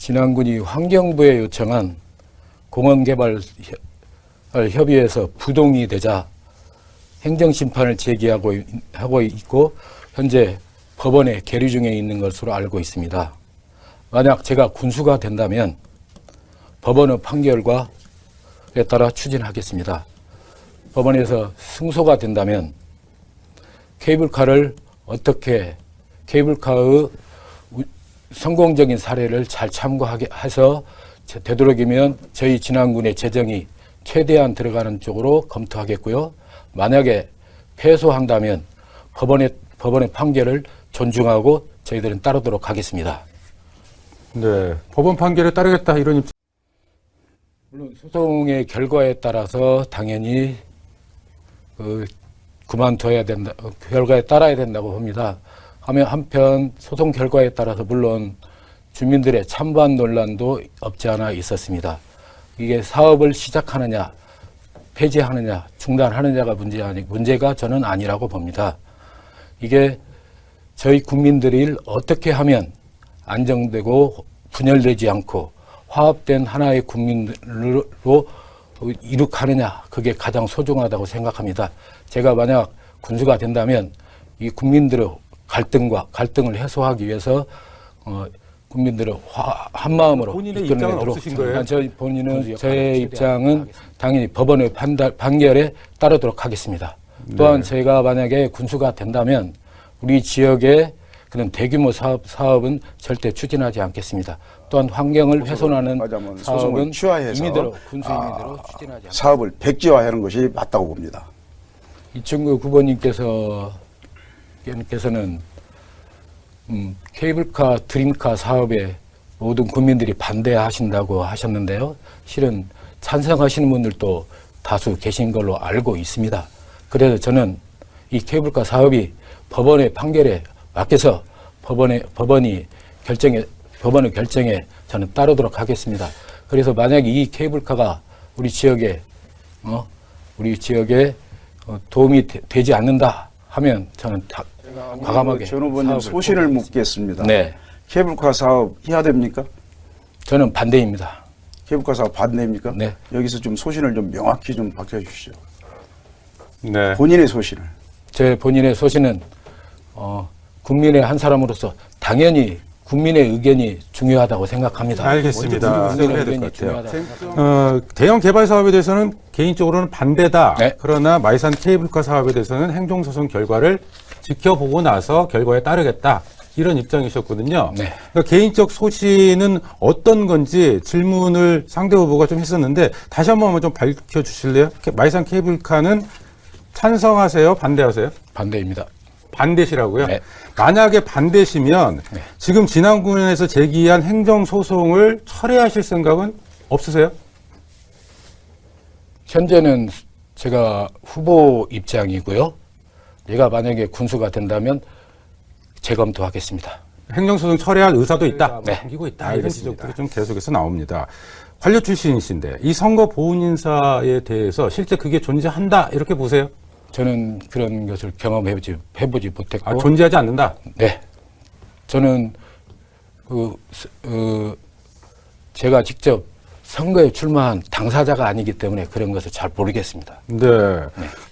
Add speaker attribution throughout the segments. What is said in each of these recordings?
Speaker 1: 진안군이 환경부에 요청한 공원개발 협- 협의회에서 부동이 되자 행정심판을 제기하고 있- 하고 있고 현재 법원에 계류 중에 있는 것으로 알고 있습니다. 만약 제가 군수가 된다면 법원의 판결과에 따라 추진하겠습니다. 법원에서 승소가 된다면 케이블카를 어떻게 케이블카의 우- 성공적인 사례를 잘 참고하게 해서 제- 되도록이면 저희 진안군의 재정이 최대한 들어가는 쪽으로 검토하겠고요. 만약에 패소한다면 법원의 법원의 판결을 존중하고 저희들은 따르도록 하겠습니다.
Speaker 2: 네. 법원 판결에 따르겠다 이런 입장.
Speaker 1: 물론 소송의 결과에 따라서 당연히 그 그만둬야 된다 어, 결과에 따라야 된다고 봅니다. 하면 한편 소송 결과에 따라서 물론 주민들의 찬반 논란도 없지 않아 있었습니다. 이게 사업을 시작하느냐 폐지하느냐 중단하느냐가 문제 아니 문제가 저는 아니라고 봅니다. 이게 저희 국민들이 어떻게 하면 안정되고 분열되지 않고 화합된 하나의 국민으로 이룩하느냐 그게 가장 소중하다고 생각합니다. 제가 만약 군수가 된다면 이 국민들의 갈등과 갈등을 해소하기 위해서 어, 국민들을 화, 한 마음으로
Speaker 2: 본인의
Speaker 1: 이끌어내도록
Speaker 2: 입장은 없으신 거예요?
Speaker 1: 저 본인은 저의 입장은 당연히 법원의 판단, 판결에 따르도록 하겠습니다. 또한 제가 만약에 군수가 된다면 우리 지역의 그런 대규모 사업, 사업은 절대 추진하지 않겠습니다. 또한 환경을 훼손하는
Speaker 3: 소송을
Speaker 1: 사업은
Speaker 3: 취하해서
Speaker 1: 임의대로 군수
Speaker 3: 아,
Speaker 1: 임의대로 추진하지 않겠습니다.
Speaker 3: 사업을 백지화하는 것이 맞다고 봅니다.
Speaker 1: 이충구 후보님께서 께서는 음, 케이블카 드림카 사업에 모든 국민들이 반대하신다고 하셨는데요. 실은 찬성하시는 분들도 다수 계신 걸로 알고 있습니다. 그래서 저는 이 케이블카 사업이 법원의 판결에 맡겨서 법원의 법원이 결정에 법원의 결정에 저는 따르도록 하겠습니다. 그래서 만약에 이 케이블카가 우리 지역에 어 우리 지역에 어, 도움이 되, 지 않는다 하면 저는 다, 과감하게
Speaker 3: 전 후보님 소신을. 묻겠습니다.
Speaker 1: 네,
Speaker 3: 케이블카 사업 해야 됩니까?
Speaker 1: 저는 반대입니다.
Speaker 3: 케이블카 사업 반대입니까?
Speaker 1: 네.
Speaker 3: 여기서 좀 소신을 좀 명확히 좀 밝혀주시죠.
Speaker 2: 네.
Speaker 3: 본인의 소신을.
Speaker 1: 제 본인의 소신은 어, 국민의 한 사람으로서 당연히 국민의 의견이 중요하다고 생각합니다.
Speaker 2: 알겠습니다.
Speaker 1: 국민의
Speaker 2: 해야 될
Speaker 1: 의견이
Speaker 2: 같아요.
Speaker 1: 중요하다.
Speaker 2: 어, 대형 개발 사업에 대해서는 개인적으로는 반대다.
Speaker 1: 네.
Speaker 2: 그러나 마이산 케이블카 사업에 대해서는 행정소송 결과를 지켜보고 나서 결과에 따르겠다. 이런 입장이셨거든요.
Speaker 1: 네.
Speaker 2: 그러니까 개인적 소신은 어떤 건지 질문을 상대 후보가 좀 했었는데 다시 한번 좀 밝혀주실래요? 케- 마이산 케이블카는 찬성하세요? 반대하세요?
Speaker 1: 반대입니다.
Speaker 2: 반대시라고요?
Speaker 1: 네.
Speaker 2: 만약에 반대시면
Speaker 1: 네.
Speaker 2: 지금 진안군에서 제기한 행정소송을 철회하실 생각은 없으세요?
Speaker 1: 현재는 제가 후보 입장이고요. 내가 만약에 군수가 된다면 재검토하겠습니다.
Speaker 2: 행정소송 철회할 의사도 있다.
Speaker 1: 네.
Speaker 2: 남기고 있다. 이런 지적들이 좀 계속해서 나옵니다. 관료 출신이신데 이 선거 보훈 인사에 대해서 실제 그게 존재한다 이렇게 보세요?
Speaker 1: 저는 그런 것을 경험해보지 해보지 못했고,
Speaker 2: 아, 존재하지 않는다.
Speaker 1: 네, 저는 그, 스- 그 제가 직접 선거에 출마한 당사자가 아니기 때문에 그런 것을 잘 모르겠습니다.
Speaker 2: 네.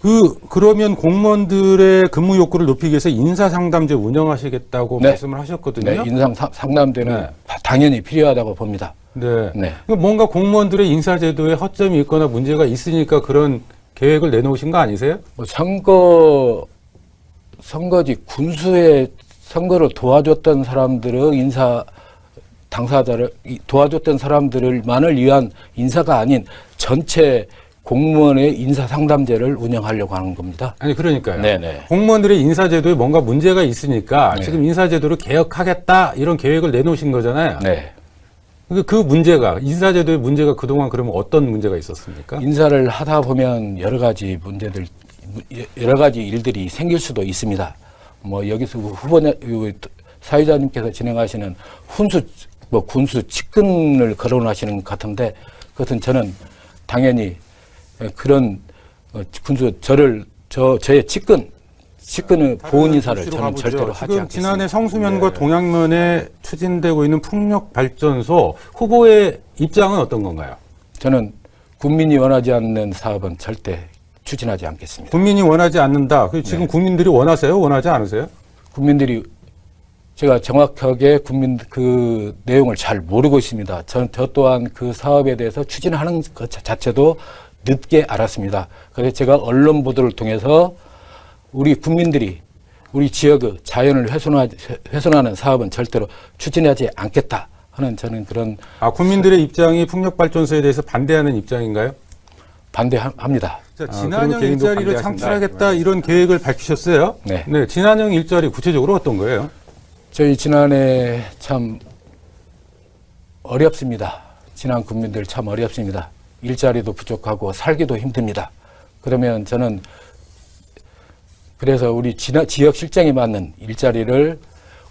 Speaker 2: 그 그러면 공무원들의 근무 욕구를 높이기 위해서 인사 상담제 운영하시겠다고
Speaker 1: 네.
Speaker 2: 말씀을 하셨거든요.
Speaker 1: 네, 인상 상- 상담대는
Speaker 2: 네.
Speaker 1: 다- 당연히 필요하다고 봅니다.
Speaker 2: 네.
Speaker 1: 네.
Speaker 2: 그 뭔가 공무원들의 인사제도에 허점이 있거나 문제가 있으니까 그런 계획을 내놓으신 거 아니세요?
Speaker 1: 뭐 선거 선거지 군수의 선거를 도와줬던 사람들의 인사 당사자를 이- 도와줬던 사람들을만을 위한 인사가 아닌 전체 공무원의 인사 상담제를 운영하려고 하는 겁니다.
Speaker 2: 아니 그러니까요.
Speaker 1: 네네.
Speaker 2: 공무원들의 인사 제도에 뭔가 문제가 있으니까
Speaker 1: 네.
Speaker 2: 지금 인사 제도를 개혁하겠다 이런 계획을 내놓으신 거잖아요.
Speaker 1: 네.
Speaker 2: 그, 그 문제가 인사제도의 문제가 그동안 그러면 어떤 문제가 있었습니까?
Speaker 1: 인사를 하다 보면 여러 가지 문제들, 여러 가지 일들이 생길 수도 있습니다. 뭐 여기서 후보자, 그 사회자님께서 진행하시는 훈수, 뭐 군수 측근을 거론하시는 것 같은데 그것은 저는 당연히 그런 어, 군수 저를 저 저의 측근 시끄는 보훈 인사를 저는. 절대로 하지
Speaker 2: 지금
Speaker 1: 않겠습니다.
Speaker 2: 지난해 성수면과 동양면에 추진되고 있는 풍력 발전소 후보의 입장은 어떤 건가요?
Speaker 1: 저는 국민이 원하지 않는 사업은 절대 추진하지 않겠습니다.
Speaker 2: 국민이 원하지 않는다. 그
Speaker 1: 네.
Speaker 2: 지금 국민들이 원하세요? 원하지 않으세요?
Speaker 1: 국민들이 제가 정확하게 국민 그 내용을 잘 모르고 있습니다. 저는 저 또한 그 사업에 대해서 추진하는 것 자- 자체도 늦게 알았습니다. 그래서 제가 언론 보도를 통해서 우리 국민들이 우리 지역의 자연을 훼손하, 훼손하는 사업은 절대로 추진하지 않겠다 하는 저는 그런
Speaker 2: 아 국민들의 입장이 풍력 발전소에 대해서 반대하는 입장인가요?
Speaker 1: 반대합니다.
Speaker 2: 자,
Speaker 1: 아,
Speaker 2: 진한형
Speaker 1: 개인도
Speaker 2: 일자리를. 창출하겠다 이런 계획을 밝히셨어요.
Speaker 1: 네.
Speaker 2: 진한형 일자리 구체적으로 어떤 거예요?
Speaker 1: 저희 지난해 참 어렵습니다. 지난 국민들 참 어렵습니다. 일자리도 부족하고 살기도 힘듭니다. 그러면 저는 그래서 우리 지역 실정에 맞는 일자리를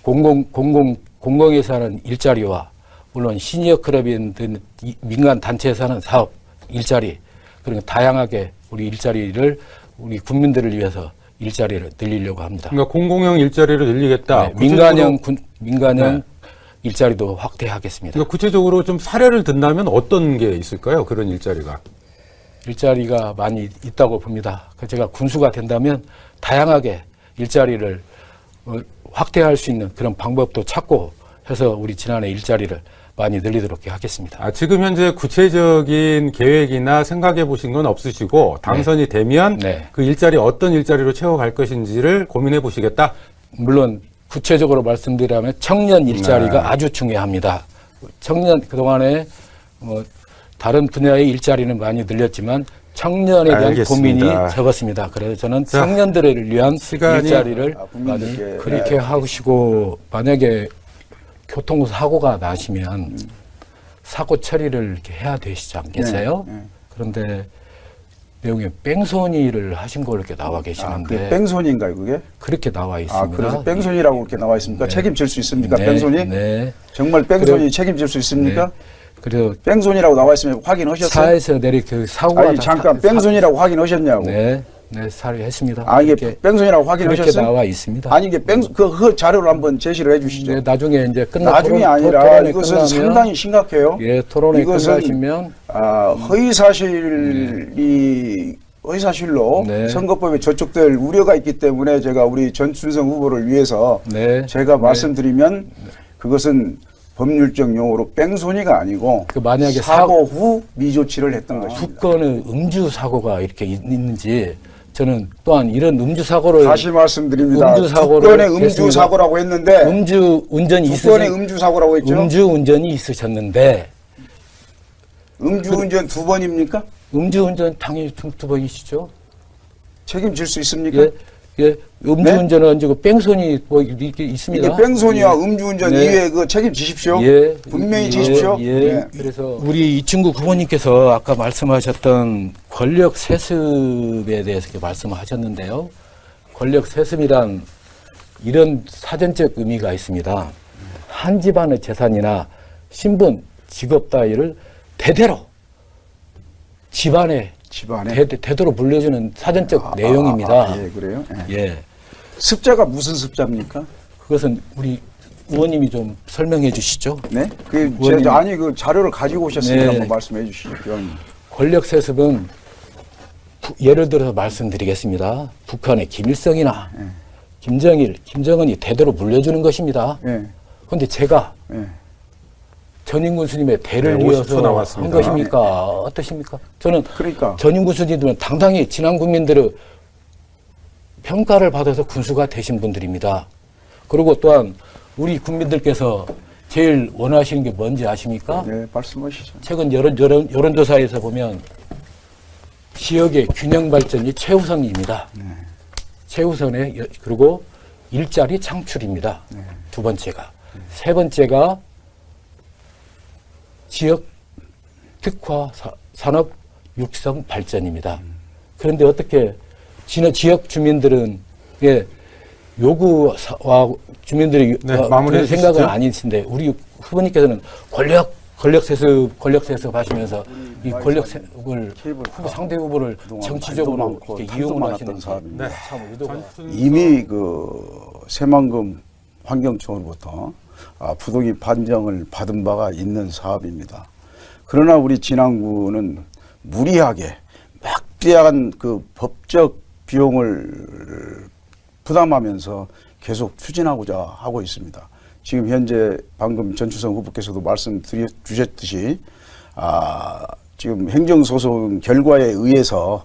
Speaker 1: 공공 공공 공공에서 하는 일자리와 물론 시니어 클럽인 민간 단체에서 하는 사업 일자리 그리고 다양하게 우리 일자리를 우리 국민들을 위해서 일자리를 늘리려고 합니다.
Speaker 2: 그러니까 공공형 일자리를 늘리겠다.
Speaker 1: 네, 민간형 군, 민간형 일자리도 확대하겠습니다.
Speaker 2: 그러니까 구체적으로 좀 사례를 든다면 어떤 게 있을까요? 그런 일자리가.
Speaker 1: 일자리가 많이 있다고 봅니다. 그 제가 군수가 된다면 다양하게 일자리를 어, 확대할 수 있는 그런 방법도 찾고 해서 우리 지난해 일자리를 많이 늘리도록 하겠습니다.
Speaker 2: 아, 지금 현재 구체적인 계획이나 생각해 보신 건 없으시고 당선이 되면
Speaker 1: 네.
Speaker 2: 그 일자리 어떤 일자리로 채워갈 것인지를 고민해 보시겠다.
Speaker 1: 물론 구체적으로 말씀드리자면 청년 일자리가
Speaker 2: 네.
Speaker 1: 아주 중요합니다. 청년 그동안에 뭐 다른 분야의 일자리는 많이 늘렸지만 청년에 대한
Speaker 2: 알겠습니다.
Speaker 1: 고민이 적었습니다. 그래서 저는
Speaker 2: 자,
Speaker 1: 청년들을 위한 일자리를
Speaker 3: 아,
Speaker 1: 많이
Speaker 3: 국민들께,
Speaker 1: 그렇게 하시고 만약에 교통사고가 나시면 사고 처리를 이렇게 해야 되시지 않겠어요?
Speaker 3: 네, 네.
Speaker 1: 그런데 내용에 뺑소니를 하신 걸로 이렇게 나와
Speaker 3: 아,
Speaker 1: 계시는데
Speaker 3: 뺑소니인가요, 그게?
Speaker 1: 그렇게 나와 있습니다.
Speaker 3: 아, 그래서 뺑소니라고 이렇게 나와 있습니까? 책임질 수 있습니까,
Speaker 1: 네,
Speaker 3: 뺑소니?
Speaker 1: 네.
Speaker 3: 정말 뺑소니 책임질 수 있습니까?
Speaker 1: 그래서
Speaker 3: 뺑소니라고 나와 있으면 확인하셨어요?
Speaker 1: 차에서 내리 그 사고가
Speaker 3: 아니,
Speaker 1: 다-
Speaker 3: 잠깐,
Speaker 1: 다-
Speaker 3: 뺑소니라고 확인하셨냐고.
Speaker 1: 네, 네, 사례했습니다.
Speaker 3: 아, 이게
Speaker 1: 그렇게,
Speaker 3: 뺑소니라고
Speaker 1: 그렇게
Speaker 3: 확인하셨어요?
Speaker 1: 나와 있습니다.
Speaker 3: 아니, 이게 뺑, 그, 그 자료를 한번 제시를 해 주시죠.
Speaker 1: 네, 나중에 이제 끝나
Speaker 3: 나중이
Speaker 1: 토론-
Speaker 3: 아니라
Speaker 1: 토론회
Speaker 3: 이것은
Speaker 1: 끝나면,
Speaker 3: 상당히 심각해요.
Speaker 1: 예, 토론회
Speaker 3: 이것은
Speaker 1: 끝나시면
Speaker 3: 아, 허위 사실이 허위 사실로
Speaker 1: 네.
Speaker 3: 선거법에 저촉될 우려가 있기 때문에 제가 우리 전춘성 후보를 위해서
Speaker 1: 네,
Speaker 3: 제가
Speaker 1: 네.
Speaker 3: 말씀드리면 그것은 법률적 용어로 뺑소니가 아니고
Speaker 1: 그 만약에
Speaker 3: 사고 후 미조치를 했던
Speaker 1: 두
Speaker 3: 것입니다.
Speaker 1: 건의 음주 사고가 이렇게 있- 있는지 저는 또한 이런 음주 사고를
Speaker 3: 다시 말씀드립니다.
Speaker 1: 음주
Speaker 3: 두
Speaker 1: 사고를
Speaker 3: 건의 음주
Speaker 1: 했습니다.
Speaker 3: 사고라고 했는데
Speaker 1: 음주 운전이
Speaker 3: 건의 음주 사고라고 했죠.
Speaker 1: 음주 운전이 있으셨는데
Speaker 3: 음주 운전 두 번입니까?
Speaker 1: 음주 운전 당연히 두, 두 번이시죠?
Speaker 3: 책임질 수 있습니까?
Speaker 1: 예, 예, 음주
Speaker 3: 네?
Speaker 1: 운전은 얹고 뺑소니 뭐 이게 있습니다.
Speaker 3: 이게 뺑소니와
Speaker 1: 예.
Speaker 3: 음주운전
Speaker 1: 네.
Speaker 3: 이외에 그 책임지십시오.
Speaker 1: 예,
Speaker 3: 분명히
Speaker 1: 예,
Speaker 3: 지십시오.
Speaker 1: 예.
Speaker 3: 네.
Speaker 1: 그래서 우리 이 친구 후보님께서 아까 말씀하셨던 권력 세습에 대해서 이렇게 말씀을 하셨는데요. 권력 세습이란 이런 사전적 의미가 있습니다. 한 집안의 재산이나 신분, 직업 따위를 대대로 집안에
Speaker 3: 집안에
Speaker 1: 대, 대대로 물려주는 사전적
Speaker 3: 아,
Speaker 1: 내용입니다.
Speaker 3: 아, 아, 예, 그래요. 예.
Speaker 1: 예.
Speaker 3: 습자가 무슨 습자입니까?
Speaker 1: 그것은 우리 의원님이 좀 설명해 주시죠.
Speaker 3: 네? 그
Speaker 1: 의원님.
Speaker 3: 제, 아니 그 자료를 가지고 오셨으니까
Speaker 1: 네.
Speaker 3: 한번 말씀해 주시죠. 의원님.
Speaker 1: 권력 세습은 부- 예를 들어서 말씀드리겠습니다. 북한의 김일성이나
Speaker 3: 예.
Speaker 1: 김정일, 김정은이 대대로 물려주는 것입니다.
Speaker 3: 예.
Speaker 1: 그런데 제가
Speaker 3: 예.
Speaker 1: 전인군 스님의 대를
Speaker 2: 네, 50초
Speaker 1: 이어서 한
Speaker 2: 남았습니다.
Speaker 1: 것입니까? 어떠십니까? 저는
Speaker 3: 그러니까
Speaker 1: 전인군 스님들은 당당히 지난 국민들의 평가를 받아서 군수가 되신 분들입니다. 그리고 또한 우리 국민들께서 제일 원하시는 게 뭔지 아십니까?
Speaker 3: 네, 말씀하시죠.
Speaker 1: 최근 여론, 여론, 여론조사에서 보면 지역의 균형 발전이 최우선입니다. 최우선의 여- 그리고 일자리 창출입니다. 두 번째가 세 번째가 지역 특화 사- 산업 육성 발전입니다. 그런데 어떻게 지역 주민들은 예, 요구와 주민들이
Speaker 2: 네,
Speaker 1: 어,
Speaker 2: 마무리해
Speaker 1: 그런 생각은. 아니신데 우리 후보님께서는 권력 권력 세습, 권력 세습 하시면서 이 권력 세습을 후보 상대 후보를 정치적으로 이렇게 이용을 하시는
Speaker 3: 사람입니다.
Speaker 2: 네.
Speaker 3: 이미 그 새만금 환경청으로부터 아, 부동의 판정을 받은 바가 있는 사업입니다. 그러나 우리 진안구는 무리하게 막대한 그 법적 비용을 부담하면서 계속 추진하고자 하고 있습니다. 지금 현재 방금 전추성 후보께서도 말씀 주셨듯이 아, 지금 행정소송 결과에 의해서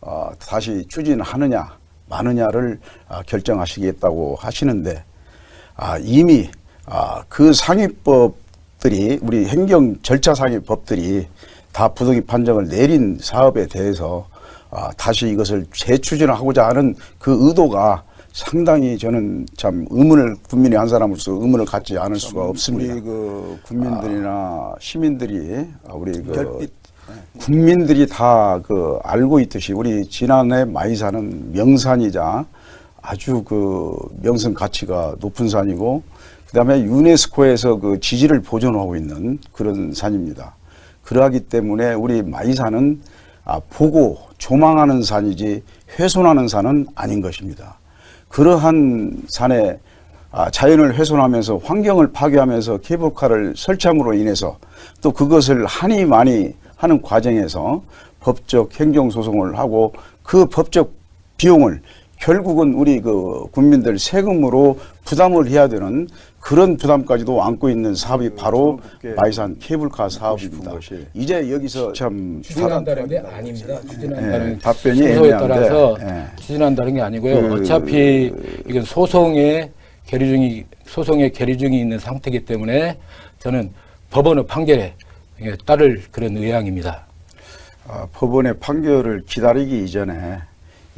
Speaker 3: 어, 다시 추진하느냐 마느냐를 아, 결정하시겠다고 하시는데 아, 이미 아, 그 상위법들이 우리 행정 절차 상위법들이 다 부동의 판정을 내린 사업에 대해서 아, 다시 이것을 재추진하고자 하는 그 의도가 상당히 저는 참 의문을 국민의 한 사람으로서 의문을 갖지 않을 수가 없습니다. 우리 그 국민들이나 시민들이 아, 우리 그 국민들이 다 그 알고 있듯이 우리 지난해 마이산은 명산이자 아주 그 명성 가치가 높은 산이고 그다음에 유네스코에서 그 지지를 보존하고 있는 그런 산입니다. 그러하기 때문에 우리 마이산은 아, 보고 조망하는 산이지 훼손하는 산은 아닌 것입니다. 그러한 산에 아, 자연을 훼손하면서 환경을 파괴하면서 케이블카를 설치함으로 인해서 또 그것을 하니 많이 하는 과정에서 법적 행정소송을 하고 그 법적 비용을 결국은 우리 그 국민들 세금으로 부담을 해야 되는 그런 부담까지도 안고 있는 사업이 바로 마이산 케이블카 사업입니다. 이제 여기서 참
Speaker 1: 추진한다는 게 아닙니다. 추진한다는
Speaker 3: 예, 답변이
Speaker 1: 순서에 따라서
Speaker 3: 예.
Speaker 1: 추진한다는 게 아니고요.
Speaker 3: 그-
Speaker 1: 어차피 이건 소송의 계류 중이 소송의 계류 중이 있는 상태이기 때문에 저는 법원의 판결에 따를 그런 의향입니다.
Speaker 3: 아, 법원의 판결을 기다리기 이전에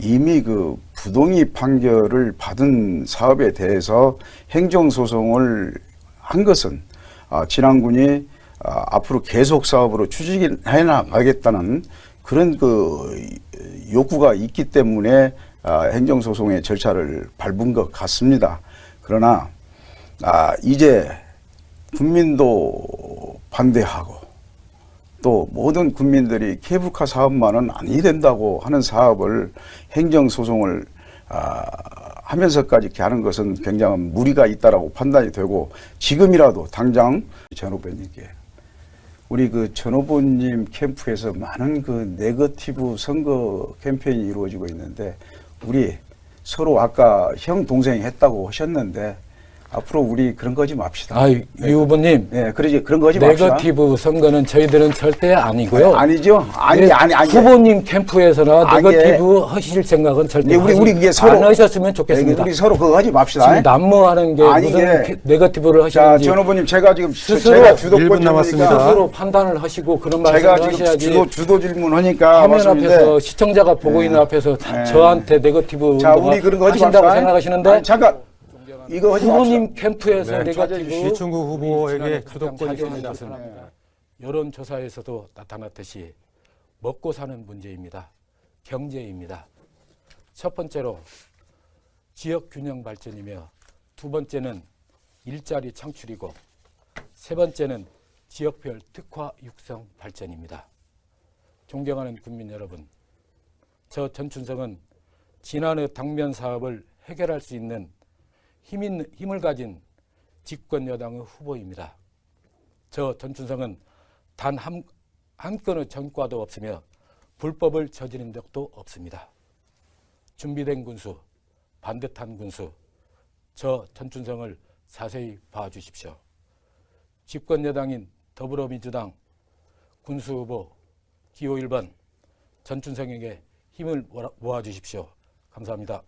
Speaker 3: 이미 그 부동의 판결을 받은 사업에 대해서 행정소송을 한 것은 아, 진안군이 아, 앞으로 계속 사업으로 추진해 나가겠다는 그런 그 욕구가 있기 때문에 아, 행정소송의 절차를 밟은 것 같습니다. 그러나 아, 이제 국민도 반대하고 또 모든 국민들이 케이블카 사업만은 아니 된다고 하는 사업을 행정소송을 아, 하면서까지 이렇게 하는 것은 굉장한 무리가 있다라고 판단이 되고 지금이라도 당장 전 후보님께 우리 그전 후보님 캠프에서 많은 그 네거티브 선거 캠페인이 이루어지고 있는데 우리 서로 아까 형 동생 했다고 하셨는데 앞으로 우리 그런 거 하지 맙시다.
Speaker 1: 아, 유 후보님,
Speaker 3: 네, 그러지 그런 거 하지 맙시다.
Speaker 1: 네거티브 선거는 저희들은 절대 아니고요.
Speaker 3: 아니죠? 아니
Speaker 1: 네,
Speaker 3: 아니 아니.
Speaker 1: 후보님 캠프에서나
Speaker 3: 아,
Speaker 1: 네거티브 하실 생각은 절대
Speaker 3: 네, 우리 우리 이게 서로
Speaker 1: 안 하셨으면 좋겠습니다.
Speaker 3: 네, 우리 서로 그거 하지 맙시다.
Speaker 1: 지금 난무하는 게
Speaker 3: 아니,
Speaker 1: 무슨
Speaker 3: 게-
Speaker 1: 네거티브를
Speaker 3: 자,
Speaker 1: 하시는지
Speaker 3: 전 후보님 제가 지금
Speaker 1: 스스로
Speaker 3: 제가 주도권
Speaker 2: 남았습니다.
Speaker 1: 스스로 판단을 하시고 그런 말씀을
Speaker 3: 지금
Speaker 1: 하셔야지
Speaker 3: 주도 주도 질문하니까
Speaker 1: 화면
Speaker 3: 말씀인데
Speaker 1: 앞에서 시청자가 보고 있는 앞에서 다-
Speaker 3: 네.
Speaker 1: 저한테 네거티브
Speaker 3: 자, 우리 그런 거
Speaker 1: 하신다고
Speaker 3: 맙시다.
Speaker 1: 생각하시는데
Speaker 3: 아니, 잠깐 이거 하지.
Speaker 1: 후보님 캠프에서
Speaker 2: 네.
Speaker 1: 네거티브
Speaker 2: 이충구 후보에게 주도권이
Speaker 1: 가장
Speaker 2: 있습니다.
Speaker 1: 것은 여론조사에서도 나타났듯이 먹고 사는 문제입니다. 경제입니다. 첫 번째로 지역 균형 발전이며 두 번째는 일자리 창출이고 세 번째는 지역별 특화 육성 발전입니다. 존경하는 국민 여러분, 저 전춘성은 지난해 당면 사업을 해결할 수 있는 힘 있는, 힘을 가진 집권 여당의 후보입니다. 저 전춘성은 단 한 한 건의 전과도 없으며 불법을 저지른 적도 없습니다. 준비된 군수, 반듯한 군수, 저 전춘성을 자세히 봐주십시오. 집권 여당인 더불어민주당 군수 후보 기호 1번 전춘성에게 힘을 모아- 모아주십시오. 감사합니다.